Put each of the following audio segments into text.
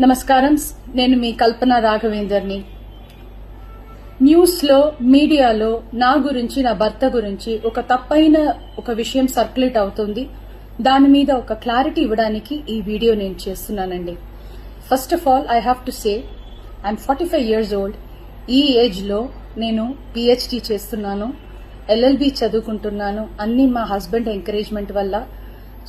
నమస్కారం. నేను మీ కల్పన రాఘవేందర్ని. న్యూస్లో మీడియాలో నా గురించి నా భర్త గురించి ఒక తప్పైన ఒక విషయం సర్క్యులేట్ అవుతుంది. దాని మీద ఒక క్లారిటీ ఇవ్వడానికి ఈ వీడియో నేను చేస్తున్నానండి. First of all I have to say I'm forty five years old ఈ ఏజ్లో నేను పిహెచ్డి చేస్తున్నాను. ఎల్ఎల్బి చదువుకుంటున్నాను. అన్ని మా హస్బెండ్ ఎంకరేజ్మెంట్ వల్ల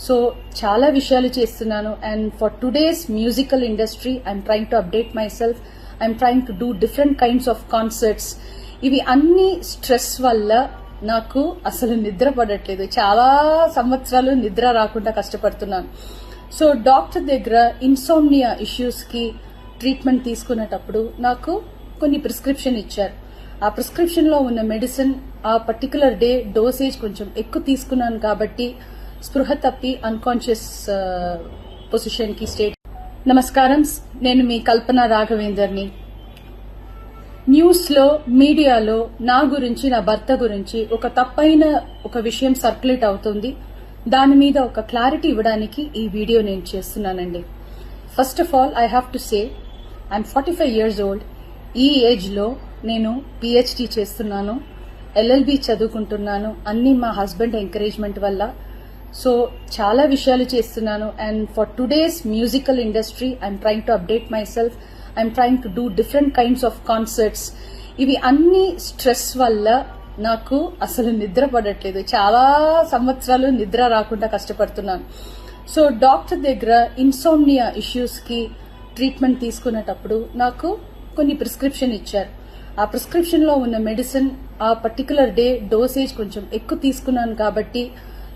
సో చాలా విషయాలు చేస్తున్నాను. And for today's musical industry I'm trying to update myself I'm trying to do different kinds of concerts ఇవి అన్ని స్ట్రెస్ వల్ల నాకు అసలు నిద్ర పడట్లేదు. చాలా సంవత్సరాలు నిద్ర రాకుండా కష్టపడుతున్నాను. సో డాక్టర్ దగ్గర ఇన్సోమ్నియా ఇష్యూస్కి ట్రీట్మెంట్ తీసుకునేటప్పుడు నాకు కొన్ని ప్రిస్క్రిప్షన్ ఇచ్చారు. ఆ ప్రిస్క్రిప్షన్లో ఉన్న మెడిసిన్ ఆ పర్టికులర్ డే డోసేజ్ కొంచెం ఎక్కువ తీసుకున్నాను కాబట్టి స్పృహ తప్పి అన్కాన్షియస్ పొజిషన్కి స్టేట్ నమస్కారం నేను మీ కల్పన రాఘవేందర్ని. న్యూస్లో మీడియాలో నా గురించి నా భర్త గురించి ఒక తప్పైన ఒక విషయం సర్క్యులేట్ అవుతుంది. దాని మీద ఒక క్లారిటీ ఇవ్వడానికి ఈ వీడియో నేను చేస్తున్నానండి. First of all I have to say I'm forty five years old ఈ ఏజ్లో నేను పిహెచ్డి చేస్తున్నాను. ఎల్ఎల్బి చదువుకుంటున్నాను. అన్ని మా హస్బెండ్ ఎంకరేజ్మెంట్ వల్ల సో చాలా విషయాలు చేస్తున్నాను. And for today's musical industry I'm trying to update myself I'm trying to do different kinds of concerts ఇవి అన్ని స్ట్రెస్ వల్ల నాకు అసలు నిద్ర పడట్లేదు. చాలా సంవత్సరాలు నిద్ర రాకుండా కష్టపడుతున్నాను. సో డాక్టర్ దగ్గర ఇన్సోమ్నియా ఇష్యూస్కి ట్రీట్మెంట్ తీసుకునేటప్పుడు నాకు కొన్ని ప్రిస్క్రిప్షన్ ఇచ్చారు. ఆ ప్రిస్క్రిప్షన్లో ఉన్న మెడిసిన్ ఆ పర్టికులర్ డే డోసేజ్ కొంచెం ఎక్కువ తీసుకున్నాను కాబట్టి